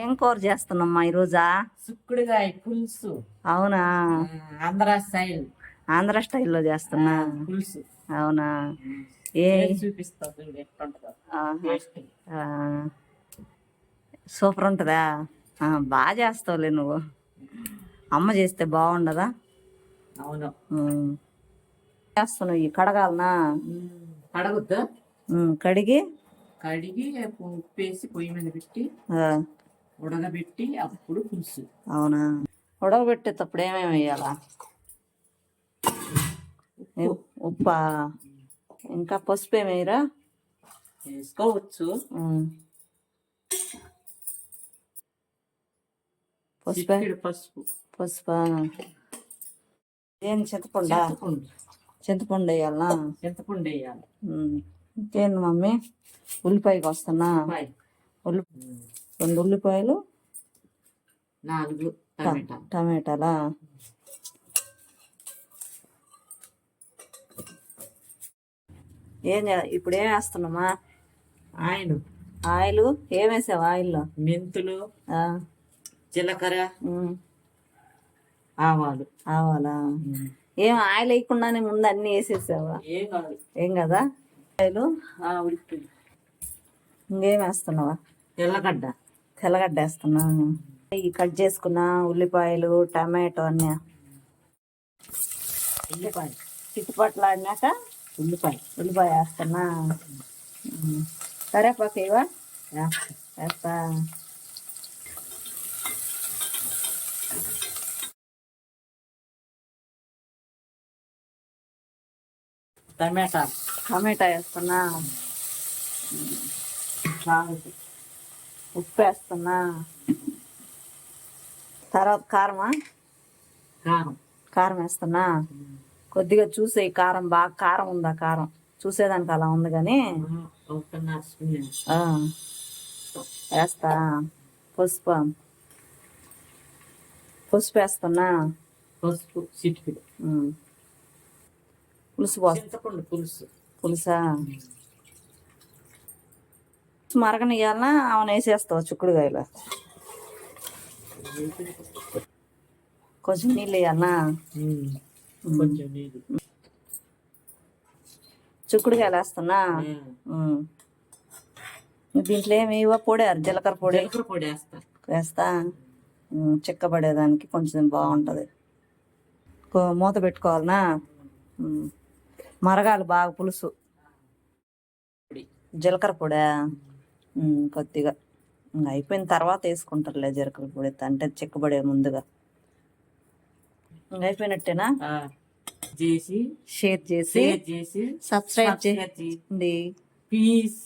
ఏం కూర చేస్తున్నామ్మా ఈరోజా? సుక్కుడుగాయ పులుసు. అవునా? ఆంధ్ర స్టైల్. ఆంధ్ర స్టైల్లో చేస్తున్నా. పులుసు. అవునా? ఏ? చేసి చూపిస్తా చూడు ఎట్లుంటుందో. ఆహా. టేస్ట్. ఆ, సూపర్ ఉంటుందా? బాగా చేస్తావులే నువ్వు. అమ్మ చేస్తే బాగుండదా? అవును. చేస్తున్నావు ఈ కడగాలనా? కడగొద్దా? కడిగి? కడిగి ఉప్పేసి పొయ్యి మీద పెట్టి ఉడకబెట్టి అప్పుడు పులుసు. అవునా? ఉడకబెట్టేటప్పుడు ఏమేమి వేయాలా? ఉప్పా. ఇంకా పసుపు ఏమేయరా వేసుకోవచ్చు. పసుపు? పసుపు. పసుపా? ఏం చింతపండా? చింతపండు. వేయాలనా చింతపండు వేయాలి. ఇంకేంది మమ్మీ? ఉల్లిపాయకి వస్తున్నా? ఉల్లిపాయ. ఉల్లి రెండు ఉల్లిపాయలు నాలుగు టమాటాలా? ఏం ఇప్పుడు ఏం వేస్తున్నామా? ఆయిల్. ఆయిల్? ఏం వేసావు ఆయిల్లో? మెంతులు జీలకర్ర ఆవాలు. ఆవాలా? ఏం ఆయిల్ వేయకుండానే ముందు అన్ని వేసేసావా? ఏం కాదు. ఏం కదా? ఆయిల్ ఇంకేం వేస్తున్నావా? తెల్లగడ్డ. తెల్లగడ్డ వేస్తున్నా ఈ కట్ చేసుకున్న ఉల్లిపాయలు టమాటో అన్నీ. ఉల్లిపాయ. చిట్టుపట్లు ఆడినాక ఉల్లిపాయ. ఉల్లిపాయ వేస్తున్నా. కరేపాకు ఇవా వేస్తా. టమాటా. టమాటా వేస్తున్నా. ఉప్పు వేస్తున్నా తర్వాత కారమా? కారం. కారం వేస్తున్నా. కొద్దిగా చూసే కారం బాగా కారం ఉందా కారం? చూసేదానికి అలా ఉంది కానీ వేస్తా. పసుపు. పసుపు వేస్తున్నా. పసుపు. పులుసు చింతపండు పులుసు. పులుసా? మరగనియాలనా ఆమెను వేసేస్తావు చుక్కుడుగాయలు కొంచెం నీళ్ళు. వేయాలనా చుక్కుడుగాయలు వేస్తున్నా. దీంట్లో ఏమి? ఇవ్వ పొడి జీలకర్ర పొడి. పొడి వేస్తా. చిక్కబడేదానికి కొంచెం బాగుంటుంది. మూత పెట్టుకోవాలనా. మరగాలి బాగా పులుసు. జీలకర్ర పొడా? కొద్దిగా. ఇంక అయిపోయిన తర్వాత వేసుకుంటారులే జీలకర్ర పొడి అంటే చిక్కబడే ముందుగా. అయిపోయినట్టేనా? చేసి షేర్ చేసి సబ్స్క్రైబ్ చేసి చేయండి. ప్లీజ్